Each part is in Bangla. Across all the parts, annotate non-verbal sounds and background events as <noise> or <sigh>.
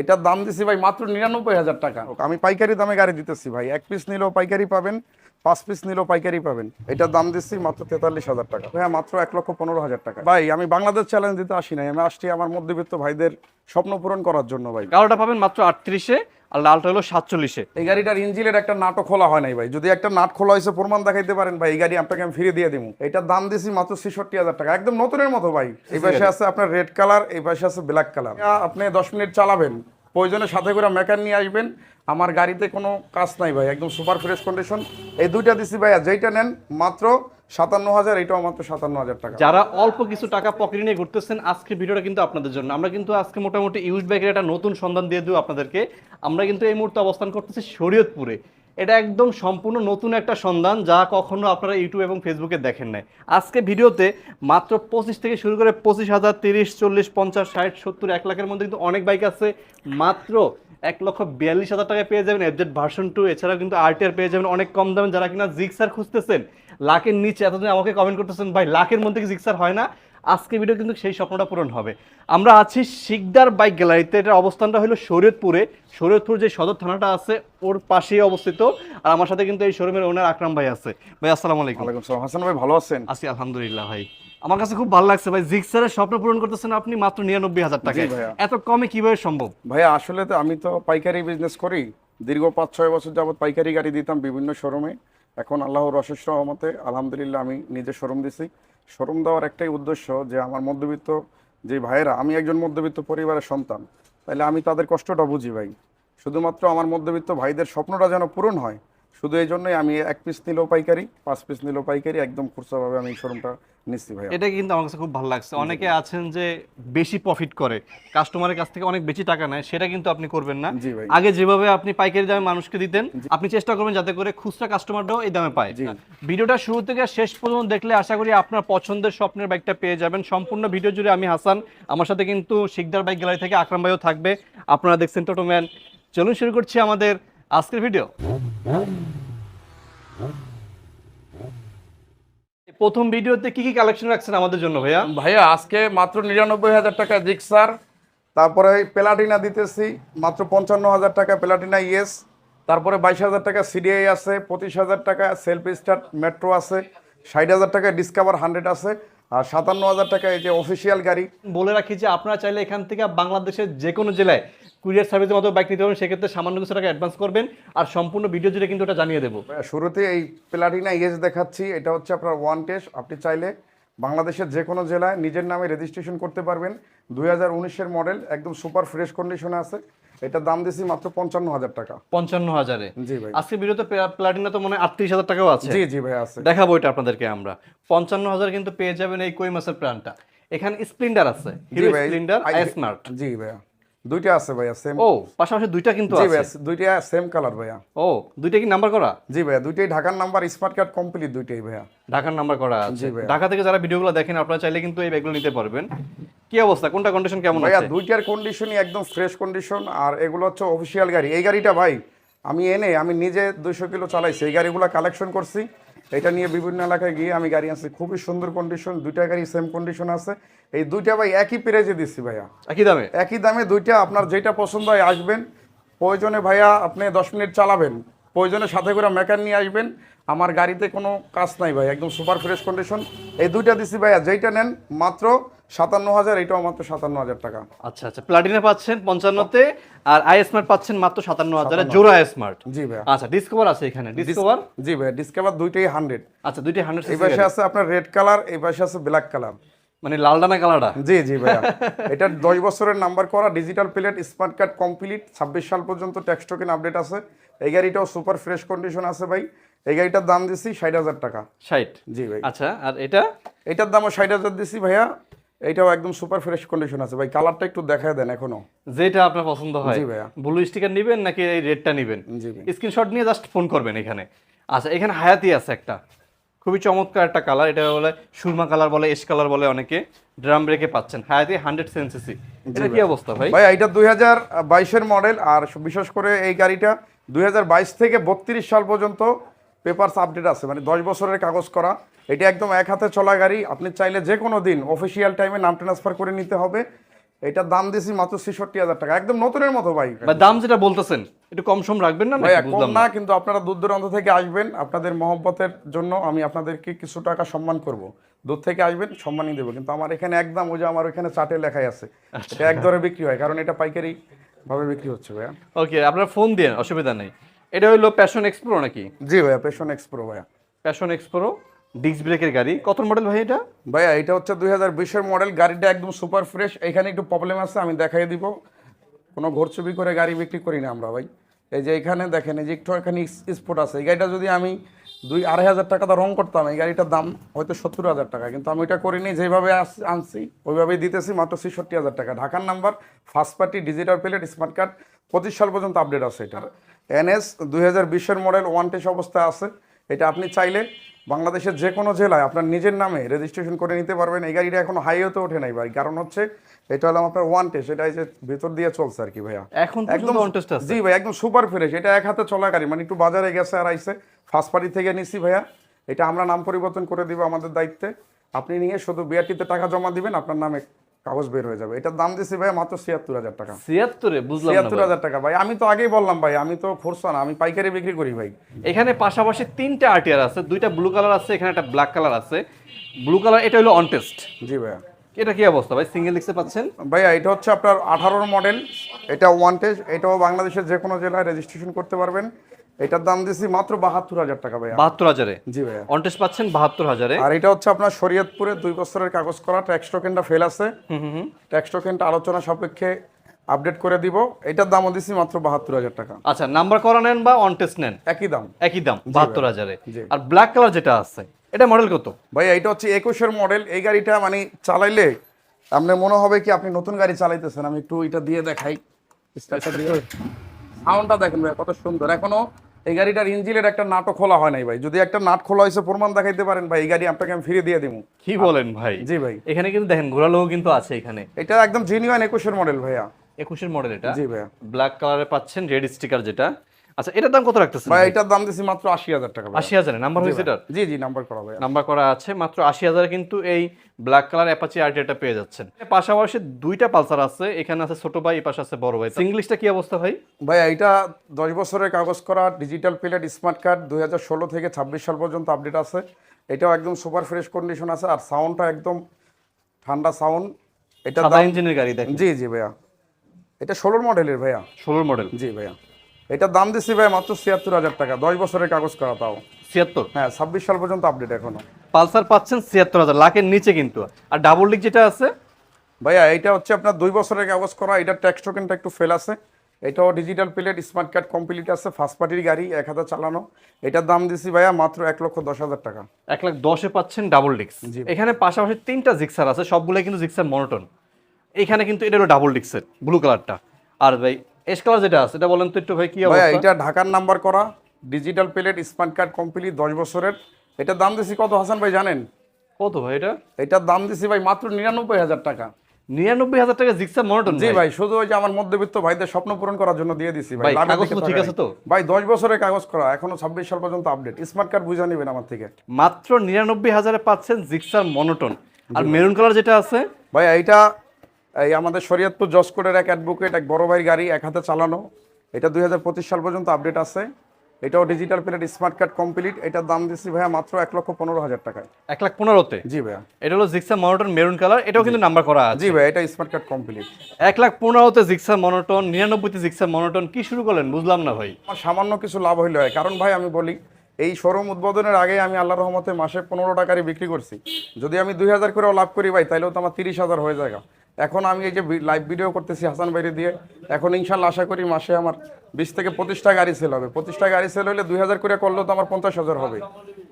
এটার দাম দিছি ভাই মাত্র নিরানব্বই হাজার টাকা। আমি পাইকারি দামে গাড়ি দিতেছি ভাই। এক পিস নিলেও পাইকারি পাবেন পাঁচ পিস নিলেও পাইকারি পাবেন। এটার দাম দিচ্ছি মাত্র তেতাল্লিশ হাজার টাকা। হ্যাঁ মাত্র এক লক্ষ পনেরো হাজার টাকা। ভাই আমি বাংলাদেশ চ্যালেঞ্জ দিতে আসি নাই। আমি আসছি আমার মধ্যবিত্ত ভাইদের স্বপ্ন পূরণ করার জন্য ভাই। গাড়িটা পাবেন মাত্র আটত্রিশে আর লালটা হলো সাতচল্লিশে। এই গাড়িটার ইঞ্জিনের একটা নাটও খোলা হয় নাই ভাই। যদি একটা নাট খোলা হয়েছে প্রমাণ দেখাইতে পারেন ভাই এই গাড়ি আপনাকে আমি ফিরে দিয়ে দিব এটার দাম দিছি মাত্র ছেষট্টি হাজার টাকা। একদম নতুনের মতো ভাই। এই পাশে আছে আপনার রেড কালার এই পাশে আছে ব্ল্যাক কালার। আপনি দশ মিনিট চালাবেন। প্রয়োজনে সাথে করে মেকার নিয়ে আসবেন। আমার গাড়িতে কোনো কাজ নাই ভাই একদম সুপার ফ্রেশ কন্ডিশন। এই দুইটা দিছি ভাই যেইটা নেন মাত্র সাতান্ন হাজার এটাও সাতান্ন হাজার টাকা। যারা অল্প কিছু টাকা পকেটে নিয়ে ঘুরতেছেন আজকের ভিডিওটা কিন্তু আপনাদের জন্য। আমরা কিন্তু আজকে মোটামুটি ব্যাগের একটা নতুন সন্ধান দিয়ে আপনাদেরকে। আমরা কিন্তু এই মুহূর্তে অবস্থান করতেছি শরীয়তপুরে। এটা একদম সম্পূর্ণ নতুন একটা সন্ধান যা কখনো আপনারা ইউটিউব এবং ফেসবুকে দেখেন নাই। আজকে ভিডিওতে মাত্র পঁচিশ থেকে শুরু করে পঁচিশ হাজার তিরিশ, চল্লিশ, পঞ্চাশ, ষাট, সত্তর, এক লাখের মধ্যে কিন্তু অনেক বাইক আছে। মাত্র এক লক্ষ বিয়াল্লিশ হাজার টাকায় পেয়ে যাবেন এফজেড ভার্সন টু এছাড়াও কিন্তু আরটিআর পেয়ে যাবেন অনেক কম দামে। যারা কিনা জিক্সার খুঁজতেছেন, লাখের নিচে, এতদিন আমাকে কমেন্ট করতেছেন, ভাই, লাখের মধ্যে কি জিক্সার হয় না? আজকে ভিডিও কিন্তু সেই স্বপ্নটা পূরণ হবে। আমরা আছি শিকদার বাইক গ্যালারিতে। এটার অবস্থানটা হলো শরীয়তপুরে। শরীয়তপুর যে সদর থানাটা আছে ওর পাশেই অবস্থিত। আর আমার সাথে কিন্তু এই শোরুমের ওনার আকরাম ভাই আছে। ভাই আসসালামু আলাইকুম। ওয়ালাইকুম হাসান ভাই ভালো আছেন? আছি আলহামদুলিল্লাহ ভাই। আমার কাছে খুব ভালো লাগছে ভাই জিক্সারের স্বপ্ন পূরণ করতেছেন আপনি মাত্র নিরানব্বই হাজার টাকা। এত কমে কীভাবে সম্ভব? ভাইয়া আসলে তো আমি তো পাইকারি বিজনেস করি। দীর্ঘ পাঁচ ছয় বছর যাবত পাইকারি গাড়ি দিতাম বিভিন্ন শোরুমে। এখন আল্লাহর অশেষ রহমতে আলহামদুলিল্লাহ আমি নিজে শোরুম দিছি। শোরুম দেওয়ার একটাই উদ্দেশ্য যে আমার মধ্যবিত্ত যে ভাইয়েরা, আমি একজন মধ্যবিত্ত পরিবারের সন্তান তাহলে আমি তাদের কষ্টটা বুঝি ভাই। শুধুমাত্র আমার মধ্যবিত্ত ভাইদের স্বপ্নটা যেন পূরণ হয় শুধু এই জন্যই আমি এক পিস নিলেও পাইকারি পাঁচ পিস নিলেও পাইকারি একদম খুচরাভাবে আমি শোরুমটা নিচ্ছি ভাইয়া। এটা কিন্তু আমার কাছে খুব ভালো লাগছে। অনেকে আছেন যে বেশি প্রফিট করে কাস্টমারের কাছ থেকে অনেক বেশি টাকা নেয় সেটা কিন্তু আপনি করবেন না। ভাই। আগে যেভাবে আপনি পাইকারি দামে মানুষকে দিতেন আপনি চেষ্টা করবেন যাতে করে খুচরা কাস্টমারটাও এই দামে পায়। ভিডিওটা শুরু থেকে শেষ পর্যন্ত দেখলে আশা করি আপনার পছন্দের স্বপ্নের বাইকটা পেয়ে যাবেন। সম্পূর্ণ ভিডিও জুড়ে আমি হাসান। আমার সাথে কিন্তু শিকদার বাইক গ্যালারি থেকে আকরাম ভাইও থাকবে। আপনারা দেখছেন টোটোম্যান চলুন শুরু করছি আমাদের আজকের ভিডিও। প্রথম ভিডিওতে কি কি কালেকশন রাখছেন আমাদের জন্য ভাইয়া? ভাইয়া, আজকে মাত্র নিরানব্বই হাজার টাকা জিক্সার তারপরে প্লাটিনা দিতেছি, মাত্র পঞ্চান্ন হাজার টাকা প্লাটিনা ইয়েস তারপরে বাইশ হাজার টাকা সিডিআই আছে, পঁচিশ হাজার টাকা সেলফ স্টার্ট মেট্রো আছে, ষাট হাজার টাকা ডিসকাভার হান্ড্রেড আছে আর সাতান্ন হাজার টাকা এই যে অফিসিয়াল গাড়ি। বলে রাখি যে আপনারা চাইলে এখান থেকে বাংলাদেশের যে কোনো জেলায় কুরিয়ার সার্ভিসের মতো বাইক নিতে পারবেন। সেক্ষেত্রে সামান্য কিছু টাকা অ্যাডভান্স করবেন আর সম্পূর্ণ ভিডিও জুড়ে কিন্তু ওটা জানিয়ে দেবো। শুরুতে এই প্লাটিনা ইয়েস দেখাচ্ছি। এটা হচ্ছে আপনার ওয়ান টেস্ট আপনি চাইলে বাংলাদেশের যে কোনো জেলায় নিজের নামে রেজিস্ট্রেশন করতে পারবেন। দুই হাজার উনিশের মডেল একদম সুপার ফ্রেশ কন্ডিশনে আছে। এটার দাম দিছি মাত্র পঞ্চান্ন হাজার টাকা। পঞ্চান্ন হাজারে। জি ভাই। আজকে ভিডিওতে প্লাটিনা তো মনে আটত্রিশ হাজার টাকাও আছে। জি জি ভাই আছে। দেখাবো এটা আপনাদেরকে আমরা। পঞ্চান্ন হাজার কিন্তু পেয়ে যাবেন এই কই মাসের প্রাণটা। এখানে স্প্লেন্ডার আছে হিরো ভাই, স্প্লেন্ডার স্মার্ট। জি ভাইয়া দুইটা আছে ভাইয়া সেম ও পাশাপাশি দুইটা কিন্তু জি আছে। ভাইয়া দুইটা সেম কালার ভাইয়া। ও দুইটা কি নাম্বার করা? জি ভাইয়া দুইটাই ঢাকার নাম্বার স্মার্ট কার্ড কমপ্লিট দুইটাই ভাইয়া। ঢাকার নাম্বার করা আছে। ঢাকা থেকে যারা ভিডিওগুলো দেখেন আপনারা চাইলে কিন্তু এই ব্যাগগুলো নিতে পারবেন। কি অবস্থা? কোনটা কন্ডিশন কেমন ভাইয়া আছে? দুইটার কন্ডিশনই একদম ফ্রেশ কন্ডিশন আর এগুলো হচ্ছে অফিসিয়াল গাড়ি। এই গাড়িটা ভাই আমি এনে আমি নিজে দুইশো কিলো চালাইছি। এই গাড়িগুলো কালেকশন করছি। এটা নিয়ে বিভিন্ন এলাকায় গিয়ে আমি গাড়ি আনছি। খুবই সুন্দর কন্ডিশন দুইটা গাড়ি সেম কন্ডিশন আছে। এই দুইটা ভাই একই প্রাইজে দিচ্ছি ভাইয়া। একই দামে? একই দামে দুইটা আপনার যেটা পছন্দ হয় আসবেন। প্রয়োজনে ভাইয়া আপনি দশ মিনিট চালাবেন। প্রয়োজনে সাথে করে মেকার নিয়ে আসবেন। আমার গাড়িতে কোনো কাজ নাই ভাই একদম সুপার ফ্রেশ কন্ডিশন এই দুইটা দিছি ভাইয়া। যেইটা নেন মাত্র সাতান্ন হাজার এটাও মাত্র সাতান্ন হাজার টাকা। আচ্ছা আচ্ছা প্লাটিনা পাচ্ছেন পঞ্চান্নতে আর আই স্মার্ট পাচ্ছেন মাত্র সাতান্ন হাজারে জোড়া স্মার্ট জি ভাইয়া। আচ্ছা ডিসকভার আছে এখানে ডিসকভার জি ভাইয়া ডিসকাভার দুইটাই হান্ড্রেড আচ্ছা দুইটি হান্ড্রেড এই পাশে আছে আপনার রেড কালার এই পাশে আছে ব্ল্যাক কালার মানে লাল ডানা কালারটা জি জি ভাইয়া। <laughs> এটা দশ বছরের নাম্বার করা digital plate smart card complete ছাব্বিশ সাল পর্যন্ত ট্যাক্স টোকেন আপডেট আছে। এই গাড়িটাও সুপার ফ্রেশ কন্ডিশন আছে ভাই। এই গাড়িটার দাম দিছি ষাট হাজার টাকা। ষাট? জি ভাই। আচ্ছা আর এটা? এটার দামও ষাট হাজার দিছি ভাইয়া। এইটাও একদম সুপার ফ্রেশ কন্ডিশন আছে। ভাই কালারটা একটু দেখায় দেন এখনও। যেটা আপনার পছন্দ হয়। জি ভাইয়া। ব্লু স্টিকার নেবেন নাকি এই রেডটা নেবেন? স্ক্রিনশট নিয়ে জাস্ট ফোন করবেন এখানে। আচ্ছা এখানে হায়াতি আছে একটা। খুবই চমৎকার একটা কালার এটা বলে সুরমা কালার বলে এস কালার বলে অনেকে ড্রাম ব্রেকে পাচ্ছেন। হায়াতি হান্ড্রেড সেন্সিসি এটা কি অবস্থা ভাই? ভাই এটা দুই হাজার বাইশের মডেল আর বিশেষ করে এই গাড়িটা দুই হাজার বাইশ থেকে বত্রিশ সাল পর্যন্ত পেপারস আপডেট আছে। মানে দশ বছরের কাগজ করা। এটা একদম এক হাতে চলা গাড়ি। আপনি চাইলে যে কোনো দিন অফিসিয়াল টাইমে নাম ট্রান্সফার করে নিতে হবে। এটা দাম দিছি মাত্র ছেষট্টি হাজার টাকা। একদম নতুনের মতো ভাই। দাম যেটা বলতেছেন একটু কম সম রাখবেন না? কম না। না কিন্তু আপনারা দূর দূরান্ত থেকে আসবেন। আপনাদের মহব্বতের জন্য আমি আপনাদেরকে কিছু টাকা সম্মান করব। দূর থেকে আসবেন সম্মানই দেবো। কিন্তু আমার এখানে একদম ওই যে আমার ওইখানে চাটে লেখাই আছে। আচ্ছা। এটা এক দরে বিক্রি হয় কারণ এটা পাইকারি ভাবে বিক্রি হচ্ছে ভাইয়া। ওকে আপনার ফোন দিয়ে অসুবিধা নেই। এটা হলো প্যাশন এক্সপ্রো নাকি? জি ভাইয়া প্যাশন এক্সপ্রো ভাইয়া। প্যাশন এক্সপ্রো ডিস্ক ব্রেকের গাড়ি। কত মডেল ভাই এটা? ভাইয়া, এটা হচ্ছে দুই হাজার বিশের মডেল গাড়িটা একদম সুপার ফ্রেশ এখানে একটু প্রবলেম আছে, আমি দেখাই দিব। কোনো ঘরছবি করে গাড়ি বিক্রি করি না আমরা ভাই। এই যে এখানে দেখেন, এই যে একটু এখানে স্পট আছে। এই গাড়িটা যদি আমি দুই আড়াই হাজার টাকা দা রং করতাম, এই গাড়িটার দাম হয়তো সত্তর হাজার টাকা। কিন্তু আমি এটা করিনি, যেভাবে আনছি, ওইভাবেই দিতেছি, মাত্র ছেষট্টি হাজার টাকা। ঢাকার number first party digital plate smart card পঁচিশ সাল পর্যন্ত আপডেট আছে এটা এনএস দুই হাজার বিশের মডেল ওয়ান টেস অবস্থায় আছে। এটা আপনি চাইলে বাংলাদেশের যে কোনো জেলায় আপনার নিজের নামে রেজিস্ট্রেশন করে নিতে পারবেন। এই গাড়িটা এখনও হাইওয়েতে ওঠে নাই ভাই। কারণ হচ্ছে এটা হলো আপনার ওয়ান টেস্ট এটা এই যে ভেতর দিয়ে চলছে আর কি ভাইয়া। এখন একদম কন্টেস্ট আছে। জি ভাই একদম সুপার ফ্রেশ এটা এক হাতে চলা গাড়ি মানে একটু বাজারে গেছে আর আইসে ফার্স্ট পার্টি থেকে নিছি ভাইয়া। এটা আমরা নাম পরিবর্তন করে দিব আমাদের দায়িত্বে। আপনি নিয়ে শুধু বিআরটিতে টাকা জমা দিবেন আপনার নামে কাগজ বের হয়ে যাবে। এটার দাম দিছি ভাই মাত্র ছিয়াত্তর হাজার টাকা। ছিয়াত্তরে বুঝলাম ছিয়াত্তর হাজার টাকা ভাই। আমি তো আগেই বললাম ভাই আমি তো খুরসা না আমি পাইকারি বিক্রি করি ভাই। এখানে পাশাপাশি তিনটা আরটিআর আছে দুইটা ব্লু কালার আছে এখানে একটা ব্ল্যাক কালার আছে। ব্লু কালার এটা হলো অন টেস্ট জি ভাইয়া। এটা কি অবস্থা ভাই? সিঙ্গেল ডিক্সে পাচ্ছেন? ভাইয়া এটা হচ্ছে আপনার আঠারোর মডেল এটা ওয়ান টেজ এটাও বাংলাদেশের যে কোনো জেলায় রেজিস্ট্রেশন করতে পারবেন। এটার দাম দিছি মাত্র বাহাত্তর হাজার টাকা ভাই বাহাত্তর হাজারে? জি ভাইয়া। অন টেস্ট পাচ্ছেন বাহাত্তর হাজারে? আর এটা হচ্ছে আপনার শরীয়তপুরে দুই বছরের কাগজ করা ট্যাক্স টোকেনটা ফেল আছে। ট্যাক্স টোকেনটা আলোচনা সাপেক্ষে আপডেট করে দিব। এটার দামও দিছি মাত্র বাহাত্তর হাজার টাকা। আচ্ছা নাম্বার করা নেন বা অন টেস্ট নেন? একই দাম। একই দাম বাহাত্তর হাজারে। আর ব্ল্যাক কালার যেটা আছে এটা মডেল কত? ভাইয়া এটা হচ্ছে একুশের মডেল এই গাড়িটা মানে চালাইলে আপনার মনে হবে কি আপনি নতুন গাড়ি চালাইতেছেন। আমি একটু এটা দিয়ে দেখাই। স্টার্টটা দিয়ে। <laughs> সাউন্ডটা দেখেন ভাই কত সুন্দর। এখনও এই গাড়িটার ইঞ্জিনের একটা নাটও খোলা হয় নাই ভাই। যদি একটা নাট খোলা হয়েছে প্রমাণ দেখাইতে পারেন ভাই এই গাড়ি আপনাকে আমি ফিরে দিয়ে দিব কি বলেন ভাই? জি ভাই। এখানে কিন্তু দেখেন ঘোরালো কিন্তু আছে এখানে। এটা একদম জেনুইন একুশের মডেল ভাইয়া। একুশের মডেল এটা? জি ভাইয়া। ব্ল্যাক কালারে পাচ্ছেন রেড স্টিকার যেটা। আচ্ছা এটার দাম কত রাখতেছেন ভাই এটার দাম দিছি মাত্র আশি হাজার টাকা ভাই। আশি হাজারে নাম্বার হয়েছে এটার? জি জি নাম্বার করা ভাইয়া নাম্বার করা আছে মাত্র আশি হাজারে কিন্তু এই ব্ল্যাক কালার অ্যাপাচি আরটিআরটা পেয়ে যাচ্ছেন। পাশাপাশি দুইটা পালসার আছে এখানে আছে ছোট ভাই এই পাশে আছে বড় ভাই। ইংলিশটা কি অবস্থা ভাই? ভাইয়া এটা দশ বছরের কাগজ করা ডিজিটাল প্লেট স্মার্ট কার্ড দুই হাজার ষোলো থেকে ছাব্বিশ সাল পর্যন্ত আপডেট আছে। এটাও একদম সুপার ফ্রেশ কন্ডিশন আছে আর সাউন্ডটা একদম ঠান্ডা সাউন্ড এটা সাদা ইঞ্জিনের গাড়ি দেখেন। জি জি ভাইয়া। এটা ষোলোর মডেলের ভাইয়া। ষোলোর মডেল জি ভাইয়া। এটার দাম দিচ্ছি ভাইয়া মাত্র ছিয়াত্তর হাজার টাকা। দশ বছরের কাগজ করা তাও। ছিয়াত্তর? হ্যাঁ ছাব্বিশ সাল পর্যন্ত আপডেট এখনও। পালসার পাচ্ছেন ছিয়াত্তর হাজার লাখের নিচে কিন্তু। আর ডাবল ডিক যেটা আছে? ভাইয়া এটা হচ্ছে আপনার দুই বছরের কাগজ করা এটা ট্যাক্স টোকেনটা একটু ফেল আছে। এটাও digital plate smart card complete আছে ফার্স্ট পার্টির গাড়ি এক হাজার চালানো। এটার দাম দিছি ভাইয়া মাত্র এক লক্ষ দশ হাজার টাকা। এক লাখ দশে পাচ্ছেন ডাবল ডিক্স। এখানে পাশাপাশি তিনটা জিক্সার আছে সবগুলো কিন্তু জিক্সার মনোটন এখানে কিন্তু এটা হলো ডাবল ডিক্সের ব্লু কালারটা আর ভাই এস কালার যেটা আছে এটা বলেন তো একটু ভাই কি অবস্থা? এটা ঢাকার নাম্বার করা digital plate smart card complete দশ বছরের। এটার দাম দিছি কত হাসান ভাই জানেন? কত ভাই এটা? এটার দাম দিছি ভাই মাত্র নিরানব্বই হাজার টাকা। নিরানব্বই হাজার টাকা জিক্সার মনোটন জি ভাই? শুধু ওই যে আমার মধ্যবিত্ত ভাইদের স্বপ্ন পূরণ করার জন্য দিয়ে দিছি ভাই, কাগজ ঠিক আছে তো? ভাই দশ বছরের কাগজ করা এখনও ছাব্বিশ সাল পর্যন্ত আপডেট স্মার্ট কার্ড বুঝে নেবেন আমার থেকে। মাত্র নিরানব্বই হাজারে পাচ্ছেন জিক্সার মনোটন আর মেরুন কালার যেটা আছে? ভাই এইটা এই আমাদের শরীয়তপুর জসকোটের এক অ্যাডভোকেট এক বড় ভাইয়ের গাড়ি এক হাতে চালানো। এটা দুই হাজার পঁচিশ সাল পর্যন্ত আপডেট আছে। এটাও digital plate smart card complete এটার দাম দিচ্ছি ভাইয়া মাত্র এক লক্ষ পনেরো হাজার টাকায়। এক লাখ পনেরোতে? জি ভাইয়া। এটা হলো জিক্সা মনোটন মেরুন কালার এটাও কিন্তু নাম্বার করা আছে। জি ভাই এটা স্মার্ট কার্ড কমপ্লিট এক লাখ পনেরোতে জিক্সা মনোটন নিরানব্বইতে জিক্সার মনোটন কি শুরু করলেন? বুঝলাম না ভাই। আমার সামান্য কিছু লাভ হইলে হয়। কারণ ভাই আমি বলি এই শোরুম উদ্বোধনের আগে আমি আল্লাহ রহমতে মাসে পনেরো টাকারই বিক্রি করছি। যদি আমি দুই হাজার করেও লাভ করি ভাই তাহলেও তো আমার তিরিশ হাজার হয়ে যায় এখন আমি এই যে লাইভ ভিডিও করতেছি হাসান বাইরে দিয়ে এখন ইনশাল্লাহ আশা করি মাসে আমার বিশ থেকে পঁচিশটা গাড়ি সেল হবে। পঁচিশটা গাড়ি সেল হলে দুই হাজার করে করলেও তো আমার পঞ্চাশ হাজার হবে।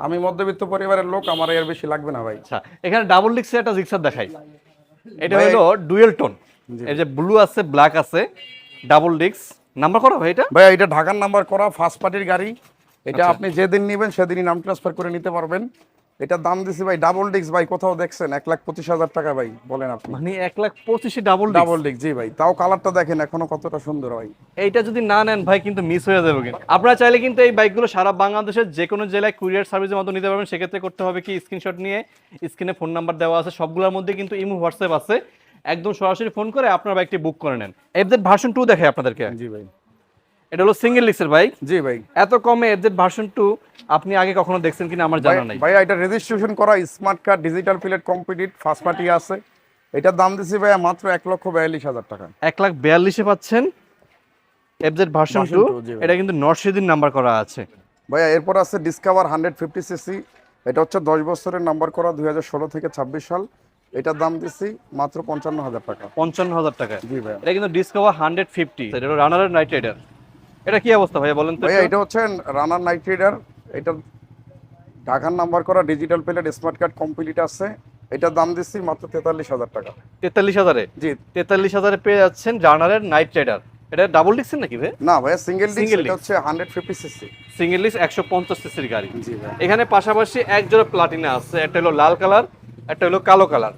আমি মধ্যবিত্ত পরিবারের লোক আমার এর বেশি লাগবে না ভাই। আচ্ছা এখানে ডাবল ডিক্সের একটা জিক্সার দেখাই। এটা হলো ডুয়েল টোন এই যে ব্লু আছে ব্ল্যাক আছে ডাবল ডিক্স নাম্বার করা ভাই এটা? ভাই এটা ঢাকার নাম্বার করা ফার্স্ট পার্টির গাড়ি। এটা আপনি যেদিন নেবেন সেদিনই নাম ট্রান্সফার করে নিতে পারবেন। এটার দাম দিছি ভাই ডাবল ডিক্স ভাই কোথাও দেখছেন? এক লাখ পঁচিশ হাজার টাকা ভাই বলেন আপনি। মানে এক লাখ পঁচিশে ডাবল ডাবল ডিক জি ভাই। তাও কালারটা দেখেন এখনও কতটা সুন্দর ভাই। এইটা যদি না নেন ভাই কিন্তু মিস হয়ে যাবে কিন্তু। আপনারা চাইলে কিন্তু এই বাইকগুলো সারা বাংলাদেশের যে কোনো জেলায় কুরিয়ার সার্ভিসের মতো নিতে পারবেন। সেক্ষেত্রে করতে হবে কি স্ক্রিনশট নিয়ে স্ক্রিনে ফোন নাম্বার দেওয়া আছে। সবগুলোর মধ্যে কিন্তু ইমো হোয়াটসঅ্যাপ আছে। একদম সরাসরি ফোন করে আপনার বাইকটি বুক করে নেন। এফজেড ভার্সন টু দেখাই আপনাদেরকে। জি ভাই। এটা হলো সিঙ্গেল লিক্সের বাইক জি ভাই। এত কমে এফজেড ভার্সন টু আপনি আগে কখনো দেখছেন কিনা আমার জানা নাই। ভাইয়া এটা রেজিস্ট্রেশন করা smart card digital plate complete first party আছে। এটার দাম দিছি ভাইয়া মাত্র এক লক্ষ বিয়াল্লিশ হাজার টাকা। এক লাখ বিয়াল্লিশে পাচ্ছেন এফজেড ভার্সন টু ভাই। এটা কিন্তু নর্সিদিন নাম্বার করা আছে। ভাইয়া এরপর আছে ডিসকভার হান্ড্রেড ফিফটি সিসি এটা হচ্ছে দশ বছরের নাম্বার করা দুই হাজার ষোলো থেকে ছাব্বিশ সাল। এটার দাম দিছি মাত্র পঞ্চান্ন হাজার টাকা। পঞ্চান্ন হাজার টাকা জি ভাইয়া। এটা কিন্তু ডিসকভার হান্ড্রেড ফিফটি এটা হলো রানারের নাইট রাইডার এটা কি অবস্থা ভাইয়া বলেন তো এটা হচ্ছে রানার নাইট রাইডার এটা ঢাকার নাম্বার করা digital plate smart card complete আছে। এটার দাম দিচ্ছি মাত্র তেতাল্লিশ হাজার টাকা। তেতাল্লিশ হাজারে? জি। তেতাল্লিশ হাজারে পেয়ে যাচ্ছেন রানারের নাইট রাইডার এটা ডাবল ডিক্সের নাকি ভাই? না ভাইয়া সিঙ্গেল ডিস্ক এটা হচ্ছে হান্ড্রেড ফিফটি সিসি সিঙ্গেল ডিক্স একশো পঞ্চাশ সিসির গাড়ি। জি ভাই এখানে পাশাপাশি এক জোড়া প্লাটিনা আছে একটা হলো লাল কালার একটা হলো কালো কালার।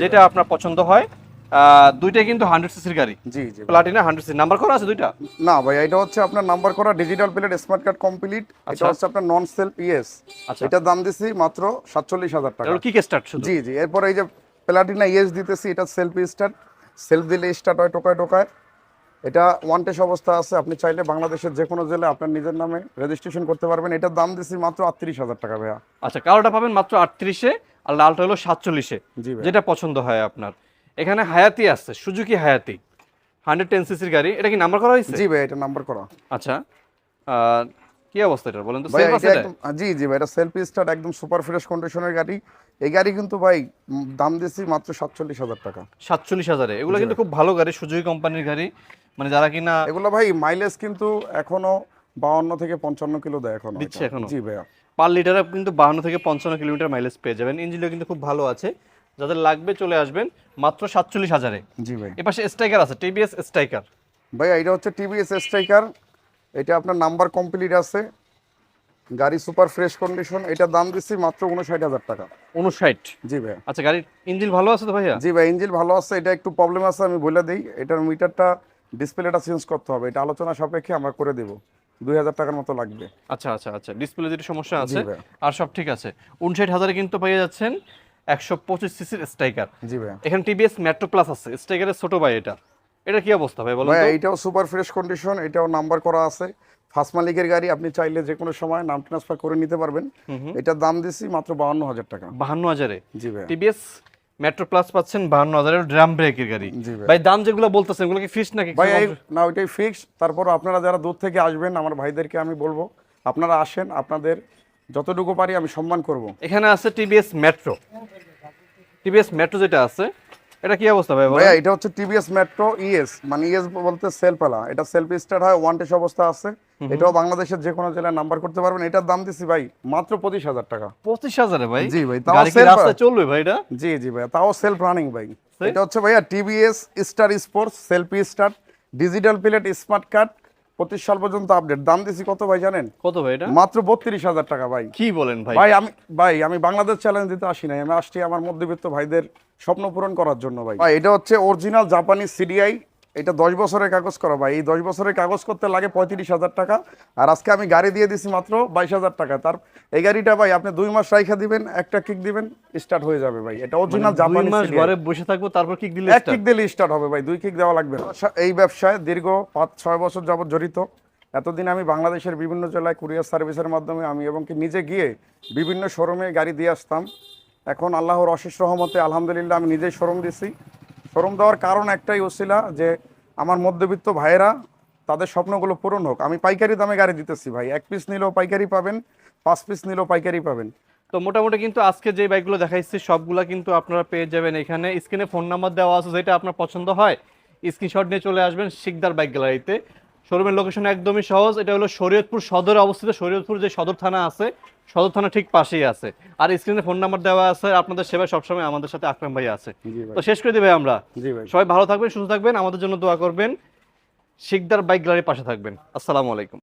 যেটা আপনার পছন্দ হয় আহ, দুইটাই কিন্তু হান্ড্রেড সিসির গাড়ি। জি জি প্লাটিনা হান্ড্রেড সিসি নাম্বার করা আছে দুইটা? না ভাই এটা হচ্ছে আপনার নাম্বার করা digital plate smart card complete এটা। হচ্ছে আপনার নন সেলফ ইএস আচ্ছা। এটার দাম দিছি মাত্র সাতচল্লিশ হাজার টাকা। এটা হলো কি স্টার্ট শুধু? জি জি এরপর এই যে প্লাটিনা ইএস দিতেছি এটা সেলফ স্টার্ট সেলফ দিলে স্টার্ট হয় টোকায় টোকায়। এটা অবস্থা আছে আপনি চাইলে বাংলাদেশের যে কোনো জেলায় আপনার নিজের নামে রেজিস্ট্রেশন করতে পারবেন। এটার দাম দিছি মাত্র আটত্রিশ হাজার টাকা ভাইয়া। আচ্ছা কালোটা পাবেন মাত্র আটত্রিশে আর লালটা হলো সাতচল্লিশে। যেটা পছন্দ হয় আপনার। এখানে হায়াতি আছে সুজুকি হায়াতি। হান্ড্রেড টেন সিসির গাড়ি এটা কি নাম্বার করা হয়েছে? জি ভাই এটা নাম্বার করা। আচ্ছা কি অবস্থা এটা বলেন তো? এটা আছে জি জি ভাই এটা সেলফ স্টার্ট একদম সুপার ফ্রেশ কন্ডিশনের গাড়ি। এই গাড়ি কিন্তু ভাই দাম দিছি মাত্র সাতচল্লিশ হাজার টাকা। সাতচল্লিশ হাজারে। এগুলো কিন্তু খুব ভালো গাড়ি সুজুকি কোম্পানির গাড়ি। মানে যারা কিনা এগুলো ভাই মাইলেজ কিন্তু এখনও বাউন্ন থেকে পঞ্চান্ন কিলো দেয় এখনও দিচ্ছে। এখনও? জি ভাইয়া। পার লিটারে কিন্তু বাহান্ন থেকে পঞ্চান্ন কিলোমিটার মাইলেজ পেয়ে যাবেন। ইঞ্জিনও কিন্তু খুব ভালো আছে। যাদের লাগবে চলে আসবেন মাত্র সাতচল্লিশ হাজারে। জি ভাই। এপাশে স্ট্রাইকার আছে টিভিএস স্ট্রাইকার। ভাইয়া এটা হচ্ছে টিভিএস স্ট্রাইকার। এটা আপনার নাম্বার কমপ্লিট আছে। গাড়ি সুপার ফ্রেশ কন্ডিশন। এটা দাম দিচ্ছি মাত্র উনষাট হাজার টাকা। উনষাট জি ভাই। আচ্ছা গাড়ির ইঞ্জিন ভালো আছে তো ভাইয়া? জি ভাই ইঞ্জিন ভালো আছে। এটা একটু প্রবলেম আছে আমি বলে দিই। এটার মিটারটা ডিসপ্লেটা চেঞ্জ করতে হবে। এটা আলোচনা সাপেক্ষে আমরা করে দেবো। দুই হাজার টাকার মতো লাগবে। আচ্ছা আচ্ছা আচ্ছা। ডিসপ্লে যেটা সমস্যা আছে আর সব ঠিক আছে। উনষাট হাজারে কিন্তু পেয়ে যাচ্ছেন একশো পঁচিশ সিসির স্ট্রাইকার। জি ভাইয়া। এখানে টিভিএস মেট্রো প্লাস আছে। স্ট্রাইকারের ছোট ভাই এটা। এটা কি অবস্থা ভাই বলুন ভাইয়া তো? সুপার ফ্রেশ কন্ডিশন এটাও নাম্বার করা আছে। ফার্স্ট মালিকের গাড়ি আপনি চাইলে যে কোনো সময় নাম ট্রান্সফার করে নিতে পারবেন। এটার দাম দিছি মাত্র বাউন্ন হাজার টাকা। বাহান্ন হাজারে? জি ভাইয়া। টিভিএস মেট্রো প্লাস পাচ্ছেন বাহান্ন হাজারের ড্রাম ব্রেকের গাড়ি। ভাই। ভাই দাম যেগুলো বলতেছেন এগুলো কি ফিক্স নাকি? ভাই না ওইটাই ফিক্স তারপর আপনারা যারা দূর থেকে আসবেন আমার ভাইদেরকে আমি বলব আপনারা আসেন আপনাদের যতটুকু পারি আমি সম্মান করব। এখানে আছে টিভিএস মেট্রো। টিভিএস মেট্রো যেটা আছে এটা কি অবস্থা ভাই? ভাইয়া এটা হচ্ছে টিভিএস মেট্রো ইএস মানে ইএস বলতে সেলফ এলা এটা সেলফ স্টার্ট হয় ওয়ান টেস অবস্থা আছে। এটাও বাংলাদেশের যে কোনো জেলায় নাম্বার করতে পারবেন। এটার দাম দিছি ভাই মাত্র পঁচিশ হাজার টাকা। পঁচিশ হাজারে ভাই? জি ভাই, তাও রাস্তায় চলবে ভাই এটা? জি জি ভাইয়া তাও সেলফ রানিং ভাই। এটা হচ্ছে ভাইয়া TVS Star Sports self start digital plate smart card পঁচিশ সাল পর্যন্ত আপডেট দাম দিছি কত ভাই জানেন? কত ভাই এটা? মাত্র বত্রিশ হাজার টাকা ভাই। কি বলেন ভাই? ভাই আমি ভাই আমি বাংলাদেশ চ্যালেঞ্জ দিতে আসি নাই। আমি আসছি আমার মধ্যবিত্ত ভাইদের স্বপ্ন পূরণ করার জন্য ভাই। ভাই এটা হচ্ছে অরিজিনাল জাপানি সিডিআই এটা দশ বছরের কাগজ করা ভাই। এই দশ বছরের কাগজ করতে লাগে পঁয়ত্রিশ হাজার টাকা। আর আজকে আমি গাড়ি দিয়ে দিছি মাত্র বাইশ হাজার টাকা। তার এই গাড়িটা ভাই আপনি দুই মাস রাইখা দিবেন একটা কিক দিবেন স্টার্ট হয়ে যাবে ভাই। এটা অরিজিনাল জাপানি মাস ঘরে বসে থাকব তারপর কিক দিলে এক কিক দিলে স্টার্ট হবে ভাই দুই কিক দেওয়া লাগবে না। এই ব্যবসায় দীর্ঘ পাঁচ ছয় বছর যাবত জড়িত। এতদিন আমি বাংলাদেশের বিভিন্ন জেলায় কুরিয়ার সার্ভিসের মাধ্যমে আমি এবং কি নিজে গিয়ে বিভিন্ন শোরুমে গাড়ি দিয়ে আসতাম। এখন আল্লাহর অশেষ রহমতে আলহামদুলিল্লাহ আমি নিজেই শোরুম দিছি। শোরুম দেওয়ার কারণ একটাই ওসিলা, যে আমার মধ্যবিত্ত ভাইয়েরা তাদের স্বপ্নগুলো পূরণ হোক। আমি পাইকারি দামে গাড়ি দিতেছি ভাই। এক পিস নিলেও পাইকারি পাবেন, পাঁচ পিস নিলেও পাইকারি পাবেন। তো মোটামুটি কিন্তু আজকে যে বাইকগুলো দেখাইছি, সবগুলো কিন্তু আপনারা পেয়ে যাবেন এখানে। স্ক্রিনে ফোন নাম্বার দেওয়া আছে, যেটা আপনার পছন্দ হয় স্ক্রিনশট নিয়ে চলে আসবেন শিকদার বাইক গ্যালারিতে শোরুমের লোকেশন একদমই সহজ। এটা হলো শরীয়তপুর সদরে অবস্থিত। শরীয়তপুর যে সদর থানা আছে সদর থানা ঠিক পাশেই আছে। আর স্ক্রিনে ফোন নাম্বার দেওয়া আছে। আপনাদের সেবায় সবসময় আমাদের সাথে আকরাম ভাই আছে। তো শেষ করে দিবে আমরা। সবাই ভালো থাকবেন সুস্থ থাকবেন। আমাদের জন্য দোয়া করবেন। শিকদার বাইক গ্যালারির পাশে থাকবেন। আসসালামু আলাইকুম।